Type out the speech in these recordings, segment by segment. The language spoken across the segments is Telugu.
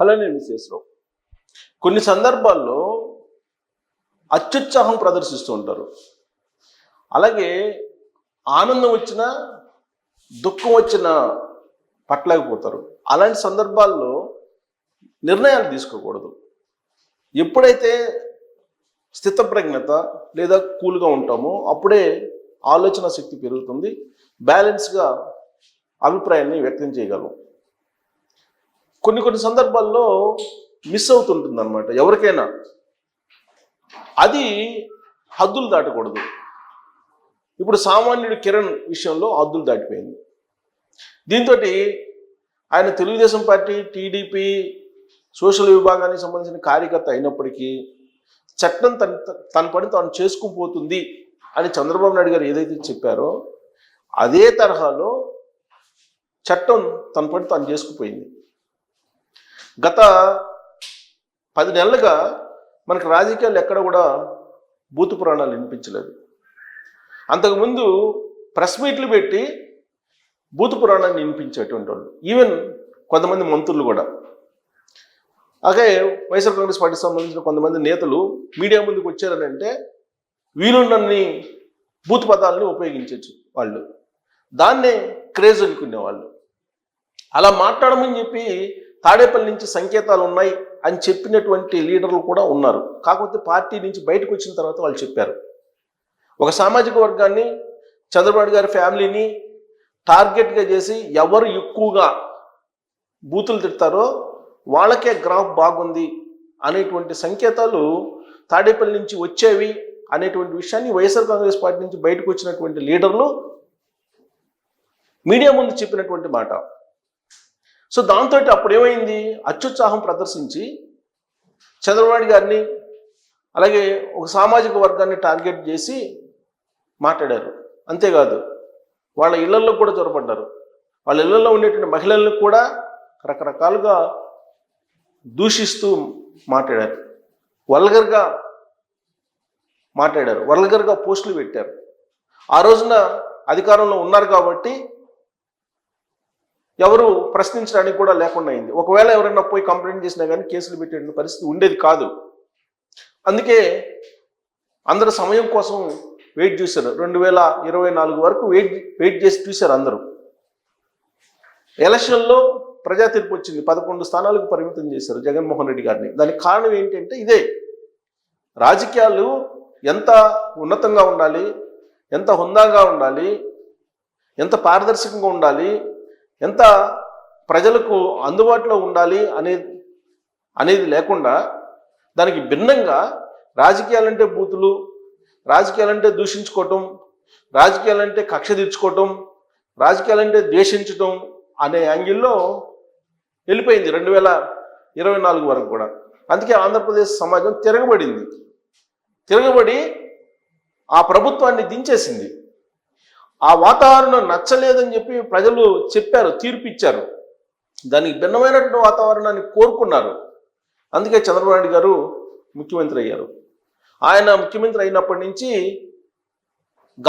అలానే విశేషరావు కొన్ని సందర్భాల్లో అత్యుత్సాహం ప్రదర్శిస్తూ ఉంటారు. అలాగే ఆనందం వచ్చినా దుఃఖం వచ్చినా పట్టలేకపోతారు. అలాంటి సందర్భాల్లో నిర్ణయాలు తీసుకోకూడదు. ఎప్పుడైతే స్థితప్రజ్ఞత లేదా కూల్గా ఉంటామో అప్పుడే ఆలోచన శక్తి పెరుగుతుంది. బ్యాలెన్స్గా అభిప్రాయాన్ని వ్యక్తం చేయగలం. కొన్ని కొన్ని సందర్భాల్లో మిస్ అవుతుంటుంది అనమాట ఎవరికైనా. అది హద్దులు దాటకూడదు. ఇప్పుడు సామాన్యుడు కిరణ్ విషయంలో హద్దులు దాటిపోయింది. దీంతో ఆయన తెలుగుదేశం పార్టీ టీడీపీ సోషల్ విభాగానికి సంబంధించిన కార్యకర్త అయినప్పటికీ చట్టం తన తన పని తాను చేసుకుపోతుంది అని చంద్రబాబు నాయుడు గారు ఏదైతే చెప్పారో అదే తరహాలో చట్టం తన పని తాను చేసుకుపోయింది. గత పది నెలలుగా మనకు రాజకీయాలు ఎక్కడ కూడా బూతు పురాణాలు వినిపించలేదు. అంతకుముందు ప్రెస్ మీట్లు పెట్టి బూతు పురాణాన్ని వినిపించేటువంటి వాళ్ళు. ఈవెన్ కొంతమంది మంత్రులు కూడా. అలాగే వైఎస్ఆర్ కాంగ్రెస్ పార్టీకి సంబంధించిన కొంతమంది నేతలు మీడియా ముందుకు వచ్చారని అంటే వీలున్నన్ని బూత్ పదాలని ఉపయోగించవచ్చు వాళ్ళు. దాన్నే క్రేజ్ అనుకునేవాళ్ళు. అలా మాట్లాడమని చెప్పి తాడేపల్లి నుంచి సంకేతాలు ఉన్నాయి అని చెప్పినటువంటి లీడర్లు కూడా ఉన్నారు. కాకపోతే పార్టీ నుంచి బయటకు వచ్చిన తర్వాత వాళ్ళు చెప్పారు. ఒక సామాజిక వర్గాన్ని చంద్రబాబు గారి ఫ్యామిలీని టార్గెట్గా చేసి ఎవరు ఎక్కువగా బూతులు తిడతారో వాళ్ళకే గ్రాఫ్ బాగుంది అనేటువంటి సంకేతాలు తాడేపల్లి నుంచి వచ్చేవి అనేటువంటి విషయాన్ని వైఎస్ఆర్ కాంగ్రెస్ పార్టీ నుంచి బయటకు వచ్చినటువంటి లీడర్లు మీడియా ముందు చెప్పినటువంటి మాట. సో దాంతో అప్పుడు ఏమైంది అత్యుత్సాహం ప్రదర్శించి చంద్రబాబు గారిని అలాగే ఒక సామాజిక వర్గాన్ని టార్గెట్ చేసి మాట్లాడారు. అంతేకాదు వాళ్ళ ఇళ్ళలో కూడా చొరబడ్డారు. వాళ్ళ ఇళ్ళలో ఉండేటువంటి మహిళలను కూడా రకరకాలుగా దూషిస్తూ మాట్లాడారు. వల్గర్గా మాట్లాడారు. వల్గర్గా పోస్టులు పెట్టారు. ఆ రోజున అధికారంలో ఉన్నారు కాబట్టి ఎవరు ప్రశ్నించడానికి కూడా లేకుండా అయింది. ఒకవేళ ఎవరైనా పోయి కంప్లైంట్ చేసినా కానీ కేసులు పెట్టే పరిస్థితి ఉండేది కాదు. అందుకే అందరు సమయం కోసం వెయిట్ చూశారు. రెండు వేల ఇరవై నాలుగు వరకు వెయిట్ వెయిట్ చేసి చూశారు అందరూ. ఎలక్షన్లో ప్రజా తీర్పు వచ్చింది. పదకొండు స్థానాలకు పరిమితం చేశారు జగన్మోహన్ రెడ్డి గారిని. దానికి కారణం ఏంటంటే ఇదే. రాజకీయాలు ఎంత ఉన్నతంగా ఉండాలి ఎంత హుందాగా ఉండాలి ఎంత పారదర్శకంగా ఉండాలి ఎంత ప్రజలకు అందుబాటులో ఉండాలి అనే అనేది లేకుండా దానికి భిన్నంగా రాజకీయాలంటే బూతులు రాజకీయాలంటే దూషించుకోవటం రాజకీయాలంటే కక్ష తీర్చుకోవటం రాజకీయాలంటే ద్వేషించటం అనే యాంగిల్లో వెళ్ళిపోయింది రెండు వేల ఇరవై నాలుగు వరకు కూడా. అందుకే ఆంధ్రప్రదేశ్ సమాజం తిరగబడింది. తిరగబడి ఆ ప్రభుత్వాన్ని దించేసింది. ఆ వాతావరణం నచ్చలేదని చెప్పి ప్రజలు చెప్పారు తీర్పిచ్చారు. దానికి భిన్నమైనటువంటి వాతావరణాన్ని కోరుకున్నారు. అందుకే చంద్రబాబు నాయుడు గారు ముఖ్యమంత్రి అయ్యారు. ఆయన ముఖ్యమంత్రి అయినప్పటి నుంచి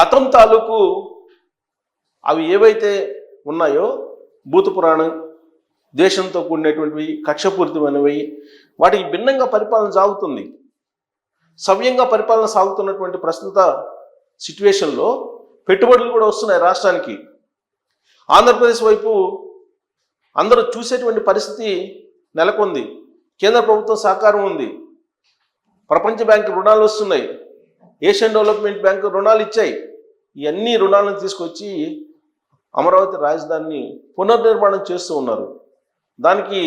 గతం తాలూకు అవి ఏవైతే ఉన్నాయో భూత పురాణం దేశంతో కూడినటువంటివి కక్షపూరితమైనవి వాటికి భిన్నంగా పరిపాలన సాగుతుంది. సవ్యంగా పరిపాలన సాగుతున్నటువంటి ప్రస్తుత సిచ్యువేషన్లో పెట్టుబడులు కూడా వస్తున్నాయి రాష్ట్రానికి. ఆంధ్రప్రదేశ్ వైపు అందరూ చూసేటువంటి పరిస్థితి నెలకొంది. కేంద్ర ప్రభుత్వం సహకారం ఉంది. ప్రపంచ బ్యాంకు రుణాలు వస్తున్నాయి. ఏషియన్ డెవలప్మెంట్ బ్యాంకు రుణాలు ఇచ్చాయి. ఇవన్నీ రుణాలను తీసుకొచ్చి అమరావతి రాజధానిని పునర్నిర్మాణం చేస్తూ ఉన్నారు. దానికి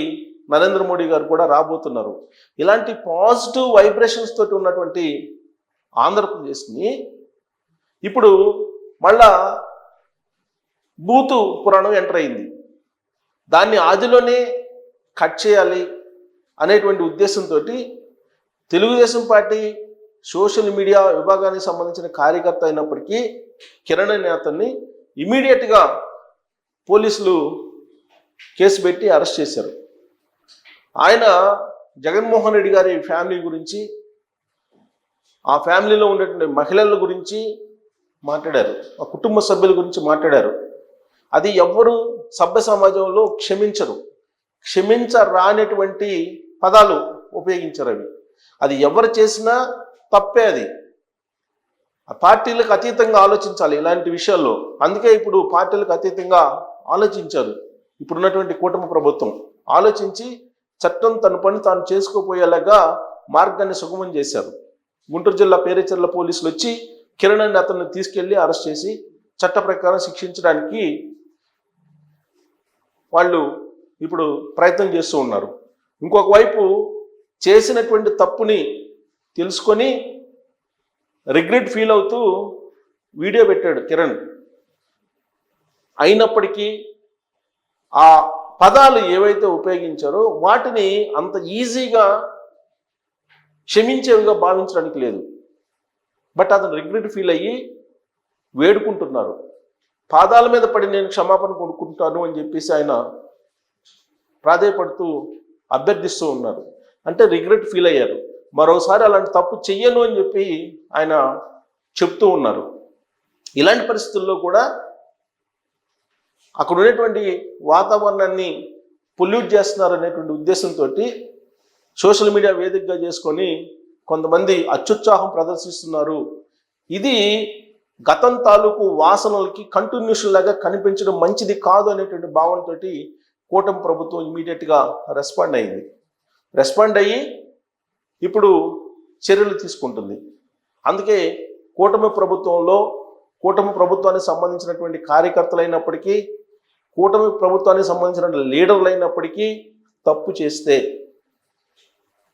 నరేంద్ర మోడీ గారు కూడా రాబోతున్నారు. ఇలాంటి పాజిటివ్ వైబ్రేషన్స్ తోటి ఉన్నటువంటి ఆంధ్రప్రదేశ్ని ఇప్పుడు మళ్ళా బూతు పురాణం ఎంటర్ అయింది. దాన్ని ఆదిలోనే కట్ చేయాలి అనేటువంటి ఉద్దేశంతో తెలుగుదేశం పార్టీ సోషల్ మీడియా విభాగానికి సంబంధించిన కార్యకర్త అయినప్పటికీ కిరణ్ అనే అతన్ని ఇమీడియట్గా పోలీసులు కేసు పెట్టి అరెస్ట్ చేశారు. ఆయన జగన్మోహన్ రెడ్డి గారి ఫ్యామిలీ గురించి ఆ ఫ్యామిలీలో ఉండేటువంటి మహిళల గురించి మాట్లాడారు. ఆ కుటుంబ సభ్యుల గురించి మాట్లాడారు. అది ఎవ్వరు సభ్య సమాజంలో క్షమించరు. క్షమించరానటువంటి పదాలు ఉపయోగించరు అవి. అది ఎవరు చేసినా తప్పే అది. ఆ పార్టీలకు అతీతంగా ఆలోచించాలి ఇలాంటి విషయాల్లో. అందుకే ఇప్పుడు పార్టీలకు అతీతంగా ఆలోచించారు. ఇప్పుడున్నటువంటి కూటమి ప్రభుత్వం ఆలోచించి చట్టం తన పని తాను చేసుకోపోయేలాగా మార్గాన్ని సుగమం చేశారు. గుంటూరు జిల్లా పేరేచర్ల పోలీసులు వచ్చి కిరణ్ అని అతన్ని తీసుకెళ్ళి అరెస్ట్ చేసి చట్ట ప్రకారం శిక్షించడానికి వాళ్ళు ఇప్పుడు ప్రయత్నం చేస్తూ ఉన్నారు. ఇంకొక వైపు చేసినటువంటి తప్పుని తెలుసుకొని రిగ్రెట్ ఫీల్ అవుతూ వీడియో పెట్టాడు కిరణ్. అయినప్పటికీ ఆ పదాలు ఏవైతే ఉపయోగించారో వాటిని అంత ఈజీగా క్షమించేవిగా భావించడానికి లేదు. బట్ అతను రిగ్రెట్ ఫీల్ అయ్యి వేడుకుంటున్నారు. పాదాల మీద పడి నేను క్షమాపణ కొనుక్కుంటాను అని చెప్పేసి ఆయన ప్రాధేయపడుతూ అభ్యర్థిస్తూ ఉన్నారు. అంటే రిగ్రెట్ ఫీల్ అయ్యారు. మరోసారి అలాంటి తప్పు చెయ్యను అని చెప్పి ఆయన చెప్తూ ఉన్నారు. ఇలాంటి పరిస్థితుల్లో కూడా అక్కడ ఉండేటువంటి వాతావరణాన్ని పొల్యూట్ చేస్తున్నారు అనేటువంటి ఉద్దేశంతో సోషల్ మీడియా వేదికగా చేసుకొని కొంతమంది అత్యుత్సాహం ప్రదర్శిస్తున్నారు. ఇది గతం తాలూకు వాసనలకి కంటిన్యూషన్ లాగా కనిపించడం మంచిది కాదు అనేటువంటి భావనతో కూటమి ప్రభుత్వం ఇమీడియట్గా రెస్పాండ్ అయింది. రెస్పాండ్ అయ్యి ఇప్పుడు చర్యలు తీసుకుంటుంది. అందుకే కూటమి ప్రభుత్వంలో కూటమి ప్రభుత్వానికి సంబంధించినటువంటి కార్యకర్తలు అయినప్పటికీ కూటమి ప్రభుత్వానికి సంబంధించిన లీడర్లు అయినప్పటికీ తప్పు చేస్తే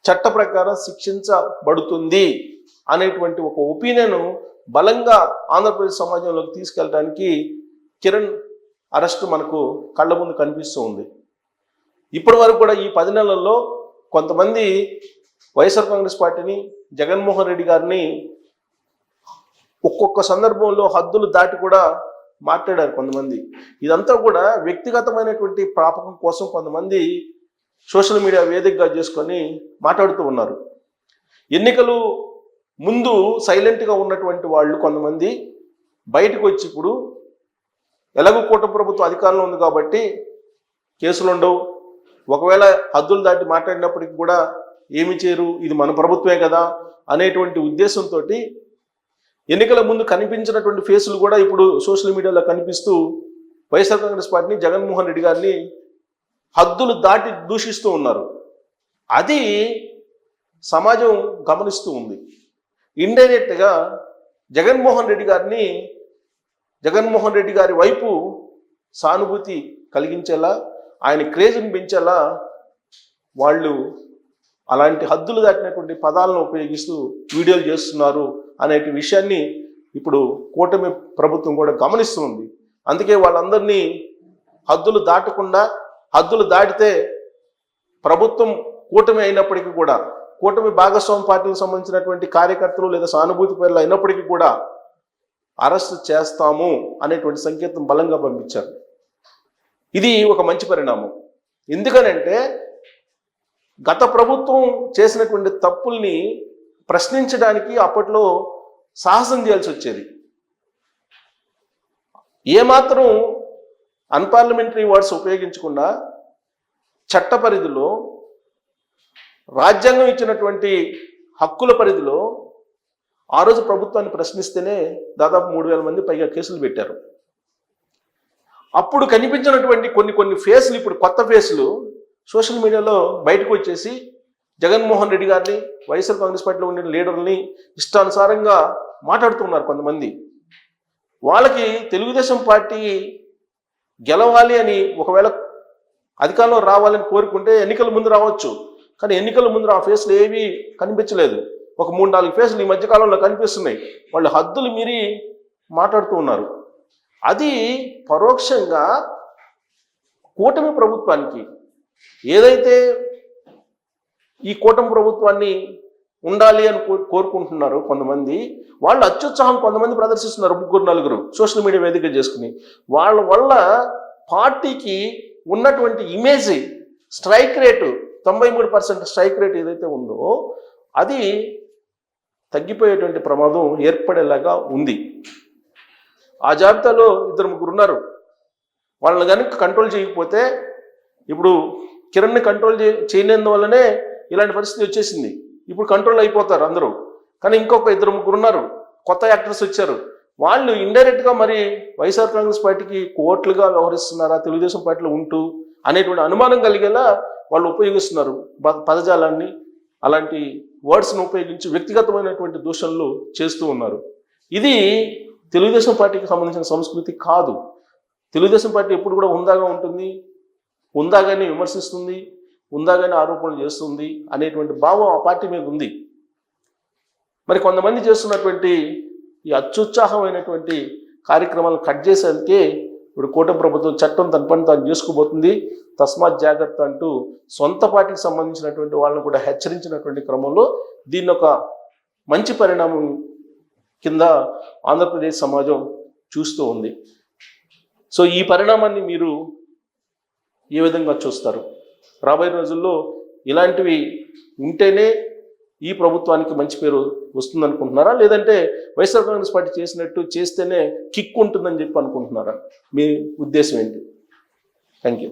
చట్ట ప్రకారం శిక్షించబడుతుంది అనేటువంటి ఒక ఒపీనియన్ బలంగా ఆంధ్రప్రదేశ్ సమాజంలోకి తీసుకెళ్ళడానికి కిరణ్ అరెస్ట్ మనకు కళ్ళ ముందు కనిపిస్తూ ఉంది. ఇప్పటి వరకు కూడా ఈ పది నెలల్లో కొంతమంది వైఎస్ఆర్ కాంగ్రెస్ పార్టీని జగన్మోహన్ రెడ్డి గారిని ఒక్కొక్క సందర్భంలో హద్దులు దాటి కూడా మాట్లాడారు కొంతమంది. ఇదంతా కూడా వ్యక్తిగతమైనటువంటి ప్రాపకం కోసం కొంతమంది సోషల్ మీడియా వేదికగా చేసుకొని మాట్లాడుతూ ఉన్నారు. ఎన్నికలు ముందు సైలెంట్గా ఉన్నటువంటి వాళ్ళు కొంతమంది బయటకు వచ్చి ఇప్పుడు ఎలాగో కూట ప్రభుత్వం అధికారంలో ఉంది కాబట్టి కేసులు ఉండవు. ఒకవేళ హద్దులు దాటి మాట్లాడినప్పటికి కూడా ఏమి చేయరు ఇది మన ప్రభుత్వమే కదా అనేటువంటి ఉద్దేశంతో ఎన్నికల ముందు కనిపించినటువంటి ఫేసులు కూడా ఇప్పుడు సోషల్ మీడియాలో కనిపిస్తూ వైఎస్ఆర్ కాంగ్రెస్ పార్టీని జగన్మోహన్ రెడ్డి గారిని హద్దులు దాటి దూషిస్తూ ఉన్నారు. అది సమాజం గమనిస్తూ ఉంది. ఇండైరెక్ట్గా జగన్మోహన్ రెడ్డి గారిని జగన్మోహన్ రెడ్డి గారి వైపు సానుభూతి కలిగించేలా ఆయన క్రేజ్ని పెంచేలా వాళ్ళు అలాంటి హద్దులు దాటినటువంటి పదాలను ఉపయోగిస్తూ వీడియోలు చేస్తున్నారు అనే విషయాన్ని ఇప్పుడు కూటమి ప్రభుత్వం కూడా గమనిస్తూ ఉంది. అందుకే వాళ్ళందరినీ హద్దులు దాటకుండా హద్దులు దాటితే ప్రభుత్వం కూటమి అయినప్పటికీ కూడా కూటమి భాగస్వామి పార్టీకి సంబంధించినటువంటి కార్యకర్తలు లేదా సానుభూతి పేర్లు అయినప్పటికీ కూడా అరెస్ట్ చేస్తాము అనేటువంటి సంకేతం బలంగా పంపించారు. ఇది ఒక మంచి పరిణామం. ఎందుకనంటే గత ప్రభుత్వం చేసినటువంటి తప్పుల్ని ప్రశ్నించడానికి అప్పట్లో సాహసం చేయాల్సి వచ్చేది. ఏమాత్రం అన్పార్లమెంటరీ వర్డ్స్ ఉపయోగించకుండా చట్ట పరిధిలో రాజ్యాంగం ఇచ్చినటువంటి హక్కుల పరిధిలో ఆ రోజు ప్రభుత్వాన్ని ప్రశ్నిస్తేనే దాదాపు మూడు వేల మంది పైగా కేసులు పెట్టారు. అప్పుడు కనిపించినటువంటి కొన్ని కొన్ని ఫేస్లు ఇప్పుడు కొత్త ఫేస్లు సోషల్ మీడియాలో బయటకు వచ్చేసి జగన్మోహన్ రెడ్డి గారిని వైఎస్ఆర్ కాంగ్రెస్ పార్టీలో ఉండే లీడర్ని ఇష్టానుసారంగా మాట్లాడుతున్నారు కొంతమంది. వాళ్ళకి తెలుగుదేశం పార్టీ గెలవాలి అని ఒకవేళ అధికారంలో రావాలని కోరుకుంటే ఎన్నికల ముందు రావచ్చు. కానీ ఎన్నికల ముందు ఆ ఫేస్లు ఏవి కనిపించలేదు. ఒక మూడు నాలుగు ఫేస్లు ఈ మధ్యకాలంలో కనిపిస్తున్నాయి. వాళ్ళు హద్దులు మీరి మాట్లాడుతూ ఉన్నారు. అది పరోక్షంగా కూటమి ప్రభుత్వానికి ఏదైతే ఈ కూటమి ప్రభుత్వాన్ని ఉండాలి అని కోరుకుంటున్నారు కొంతమంది. వాళ్ళు అత్యుత్సాహం కొంతమంది ప్రదర్శిస్తున్నారు ముగ్గురు నలుగురు సోషల్ మీడియా వేదిక చేసుకుని. వాళ్ళ వల్ల పార్టీకి ఉన్నటువంటి ఇమేజ్ స్ట్రైక్ రేటు తొంభై మూడు పర్సెంట్ స్ట్రైక్ రేట్ ఏదైతే ఉందో అది తగ్గిపోయేటువంటి ప్రమాదం ఏర్పడేలాగా ఉంది. ఆ జాబితాలో ఇద్దరు ముగ్గురు ఉన్నారు. వాళ్ళని కనుక కంట్రోల్ చేయకపోతే ఇప్పుడు కిరణ్ని కంట్రోల్ చేయ చేయలేనందువల్లనే ఇలాంటి పరిస్థితి వచ్చేసింది. ఇప్పుడు కంట్రోల్ అయిపోతారు అందరూ. కానీ ఇంకొక ఇద్దరు ముగ్గురు ఉన్నారు. కొత్త యాక్టర్స్ వచ్చారు. వాళ్ళు ఇండైరెక్ట్గా మరి వైఎస్ఆర్ కాంగ్రెస్ పార్టీకి కోట్లుగా వ్యవహరిస్తున్నారా తెలుగుదేశం పార్టీలో ఉంటూ అనేటువంటి అనుమానం కలిగేలా వాళ్ళు ఉపయోగిస్తున్నారు. పదజాలాన్ని అలాంటి వర్డ్స్ను ఉపయోగించి వ్యక్తిగతమైనటువంటి దూషణలు చేస్తూ ఉన్నారు. ఇది తెలుగుదేశం పార్టీకి సంబంధించిన సంస్కృతి కాదు. తెలుగుదేశం పార్టీ ఎప్పుడు కూడా ఉందాగా ఉంటుంది. ఉందాగానే విమర్శిస్తుంది. ఉందాగానే ఆరోపణలు చేస్తుంది అనేటువంటి భావం ఆ పార్టీ మీద ఉంది. మరి కొంతమంది చేస్తున్నటువంటి ఈ అత్యుత్సాహమైనటువంటి కార్యక్రమాలను కట్ చేసేందుకే ఇప్పుడు కూటమి ప్రభుత్వం చట్టం తన పని తాను చేసుకోబోతుంది తస్మాత్ జాగ్రత్త అంటూ సొంత పార్టీకి సంబంధించినటువంటి వాళ్ళని కూడా హెచ్చరించినటువంటి క్రమంలో దీన్ని ఒక మంచి పరిణామం కింద ఆంధ్రప్రదేశ్ సమాజం చూస్తూ ఉంది. సో ఈ పరిణామాన్ని మీరు ఏ విధంగా చూస్తారు? రాబోయే రోజుల్లో ఇలాంటివి ఉంటేనే ఈ ప్రభుత్వానికి మంచి పేరు వస్తుందనుకుంటున్నారా? లేదంటే వైఎస్ఆర్ కాంగ్రెస్ పార్టీ చేసినట్టు చేస్తేనే కిక్ ఉంటుందని చెప్పి అనుకుంటున్నారా? మీ ఉద్దేశం ఏంటి? Thank you